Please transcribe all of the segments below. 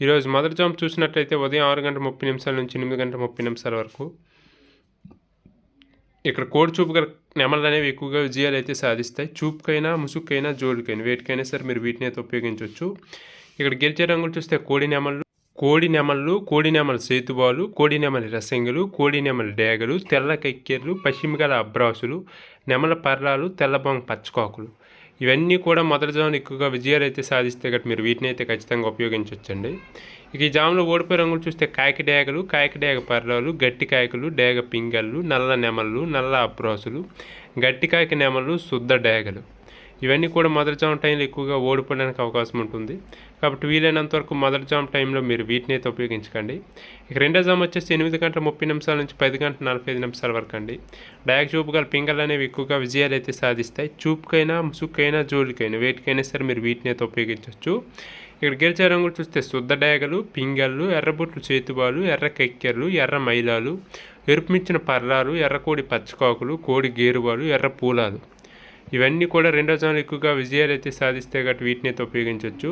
ఈరోజు మొదటి జామ్ చూసినట్లయితే ఉదయం ఆరు గంటల ముప్పై నిమిషాల నుంచి ఎనిమిది గంటల ముప్పై నిమిషాల వరకు ఇక్కడ కోడి చూపు గల నెమలు అనేవి ఎక్కువగా విజయాలు అయితే సాధిస్తాయి. చూపుకైనా ముసుక్కైనా జోడుకైనా వేటికైనా సరే మీరు వీటిని అయితే ఉపయోగించవచ్చు. ఇక్కడ గెలిచే రంగులు చూస్తే కోడి నెమళ్ళు కోడి నెమళ్ళు కోడి నెమల సేతువాలు కోడి నెమలి రసంగులు కోడి నెమలి డేగలు తెల్ల కెక్కెర్లు పశ్చిమగల అబ్రాసులు నెమల పర్రాలు తెల్లబొంగ పచ్చకాకులు. ఇవన్నీ కూడా మొదటి జాములు ఎక్కువగా విజయాలు అయితే సాధిస్తే గట్రా మీరు వీటిని అయితే ఖచ్చితంగా ఉపయోగించవచ్చండి ఇక ఈ జాములో ఓడిపోయే రంగులు చూస్తే కాకి డేగలు కాయకి డేగ పర్రాలు గట్టి కాయకులు డేగ పింగళ్ళు నల్ల నెమళ్ళు నల్ల అప్రోసులు గట్టి కాయకి నెమలు శుద్ధ డేగలు ఇవన్నీ కూడా మదర్ జామ్ టైంలో ఎక్కువగా ఓడిపోవడానికి అవకాశం ఉంటుంది. కాబట్టి వీలైనంత వరకు మదర్ జామ్ టైంలో మీరు వీటిని అయితే ఉపయోగించకండి. ఇక రెండో జామ్ వచ్చేసి ఎనిమిది గంటల ముప్పై నిమిషాల నుంచి పది గంటల నలభై ఐదు నిమిషాల వరకు అండి. డయాక్ చూపు గల పింగళ్ళు అనేవి ఎక్కువగా విజయాలు అయితే సాధిస్తాయి. చూపుకైనా ముసుక్కైనా జోలికైనా వేటికైనా సరే మీరు వీటిని అయితే ఉపయోగించవచ్చు. ఇక్కడ గెలిచే రంగులు చూస్తే శుద్ధ డయాగలు పింగళ్ళు ఎర్రబుట్లు చేతుబాలు ఎర్ర కెక్కెర్లు ఎర్ర మైలాలు ఎరుపుమిచ్చిన పర్లాలు ఎర్రకోడి పచ్చకాకులు కోడి గేరువాలు ఎర్ర పూలాలు. ఇవన్నీ కూడా రెండో జోన్లు ఎక్కువగా విజయాలు అయితే సాధిస్తే గట్టి వీటిని అయితే ఉపయోగించవచ్చు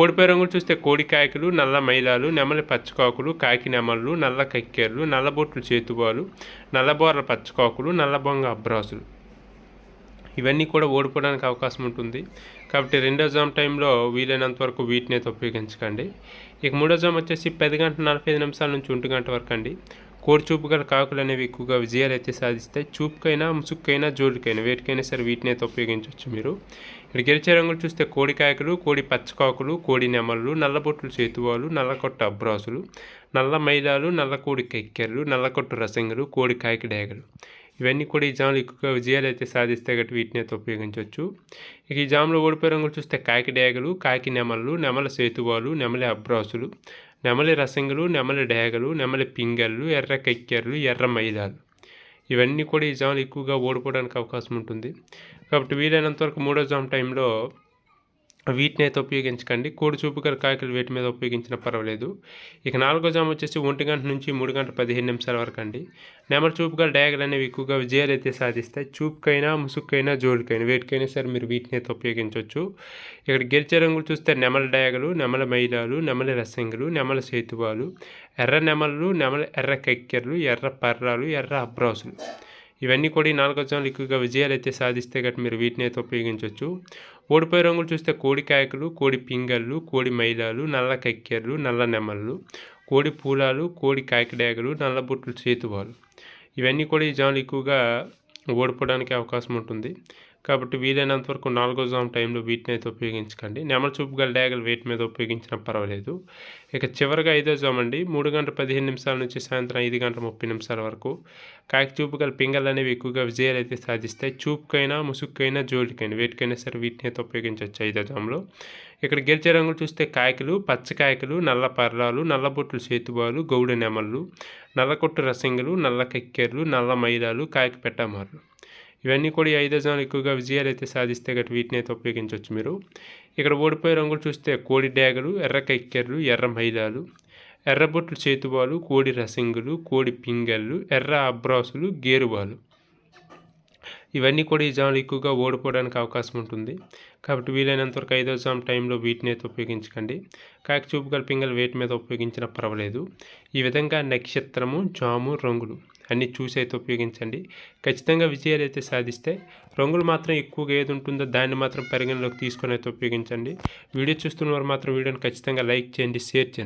ఓడిపోయే రంగులు చూస్తే కోడి కాయకులు నల్ల మైలాలు నెమలి పచ్చకాకులు కాకి నెమళ్ళు నల్ల కక్కెర్లు నల్లబొట్లు చేతుబాలు నల్లబోర్ల పచ్చకాకులు నల్లబొంగ అబ్రాసులు. ఇవన్నీ కూడా ఓడిపోవడానికి అవకాశం ఉంటుంది. కాబట్టి రెండో జామ్ టైంలో వీలైనంత వరకు వీటిని అయితే ఉపయోగించకండి. ఇక మూడో జామ్ వచ్చేసి పది గంటల నలభై ఐదు నిమిషాల నుంచి ఒంటి గంట వరకు అండి. కోడి చూపు గల కాకులు అనేవి ఎక్కువగా విజయాలు అయితే సాధిస్తాయి. చూపుకైనా ముసుక్కైనా జోలికైనా వేటికైనా సరే వీటిని అయితే ఉపయోగించవచ్చు మీరు. ఇక్కడ గెలిచే రంగులు చూస్తే కోడి కాయకులు కోడి పచ్చకాకులు కోడి నెమలు నల్లబొట్లు చేతువాలు నల్లకొట్టు అబ్రాసులు నల్ల మైలాలు నల్ల కోడి కెక్కెర్లు నల్లకొట్టు రసంగులు కోడి కాయకి డేగలు. ఇవన్నీ కూడా ఈ జాములు ఎక్కువగా విజయాలు అయితే సాధిస్తే గట్టి వీటిని అయితే ఉపయోగించవచ్చు ఇక ఈ జాములు ఓడిపోయే రంగులు చూస్తే కాకి డేగలు కాకి నెమలు నెమల సేతువాలు నెమలి అబ్రాసులు నెమలి రసంగులు నెమలి డేగలు నెమలి పింగళ్ళు ఎర్ర కక్కెర్లు ఎర్ర మైదాలు. ఇవన్నీ కూడా ఈ జాములు ఎక్కువగా ఓడిపోవడానికి అవకాశం ఉంటుంది. కాబట్టి వీలైనంత వరకు మూడో జామ్ టైంలో వీటిని అయితే ఉపయోగించకండి. కోడి చూపు గల కాయకులు వీటి మీద ఉపయోగించిన పర్వాలేదు. ఇక నాలుగో జామ వచ్చేసి ఒంటి గంట నుంచి మూడు గంటల పదిహేను నిమిషాల వరకు అండి. నెమల చూపు గల డయాగలు అనేవి ఎక్కువగా విజయాలు అయితే సాధిస్తాయి. చూపుకైనా ముసుక్కైనా జోలికైనా వేటికైనా సరే మీరు వీటిని అయితే ఉపయోగించవచ్చు. ఇక్కడ గెలిచే రంగులు చూస్తే నెమల డయాగలు నెమల మైలాలు నెమలి రసంగులు నెమల సేతువాలు ఎర్ర నెమలు నెమల ఎర్ర కక్కెర్లు ఎర్ర పర్రాలు ఎర్ర అబ్రాసులు. ఇవన్నీ కూడా ఈ నాలుగు జోన్లు ఎక్కువగా విజయాలు అయితే సాధిస్తే గట్టి మీరు వీటిని అయితే ఉపయోగించవచ్చు ఓడిపోయే రంగులు చూస్తే కోడి కాయకులు కోడి పింగళ్ళు కోడి మైలాలు నల్ల కక్కెర్లు నల్ల నెమళ్ళు కోడి పూలాలు కోడి కాకిడేగలు నల్ల బుట్లు చేతువాలు. ఇవన్నీ కూడా ఈ జాములు ఎక్కువగా ఓడిపోవడానికి అవకాశం ఉంటుంది. కాబట్టి వీలైనంత వరకు నాలుగో జామ్ టైంలో వీటిని అయితే ఉపయోగించకండి. నెమల చూపు గల డేగలు వేటి మీద ఉపయోగించినా పర్వాలేదు. ఇక చివరిగా ఐదో జామ్ అండి. మూడు గంటల పదిహేను నిమిషాల నుంచి సాయంత్రం ఐదు గంటల ముప్పై నిమిషాల వరకు కాకి చూపు గల పింగళ్ళు అనేవి ఎక్కువగా విజయాలు అయితే సాధిస్తాయి. చూపుకైనా ముసుక్కైనా జోలికైనా వేటికైనా సరే వీటిని అయితే ఉపయోగించవచ్చు ఐదో జామ్లో ఇక్కడ గెలిచే రంగులు చూస్తే కాయకులు పచ్చకాయకులు నల్ల పర్రాలు నల్లబొట్లు సేతుబాలు గౌడ నెమళ్ళు నల్లకొట్టు రసింగులు నల్ల కెక్కెర్లు నల్ల మైలాలు కాయకు పెట్టమార్లు ఇవన్నీ కూడా ఈ ఐదు జాములు ఎక్కువగా విజయాలు అయితే సాధిస్తే గట్టి వీటిని అయితే ఉపయోగించవచ్చు మీరు. ఇక్కడ ఓడిపోయే రంగులు చూస్తే కోడి డ్యాగలు ఎర్ర కెక్కెర్లు ఎర్ర మైలాలు ఎర్రబొట్లు చేతుబాలు కోడి రసింగులు కోడి పింగళ్ళు ఎర్ర అబ్రాసులు గేరుబాలు. ఇవన్నీ కూడా ఈ జాములు ఎక్కువగా ఓడిపోవడానికి అవకాశం ఉంటుంది. కాబట్టి వీలైనంత వరకు ఐదో జామ్ టైంలో వీటిని అయితే ఉపయోగించకండి. కాకి చూపు గల పింగల్ వేటి మీద ఉపయోగించినా పర్వాలేదు. ఈ విధంగా నక్షత్రము జాము రంగులు. అన్నీ చూసి అయితే ఉపయోగించండి. ఖచ్చితంగా విజయాలు అయితే సాధిస్తే రంగులు మాత్రం ఎక్కువగా ఏది ఉంటుందో దాన్ని మాత్రం పరిగణలోకి తీసుకొని అయితే ఉపయోగించండి. వీడియో చూస్తున్న వారు మాత్రం వీడియోని ఖచ్చితంగా లైక్ చేయండి షేర్ చేయండి.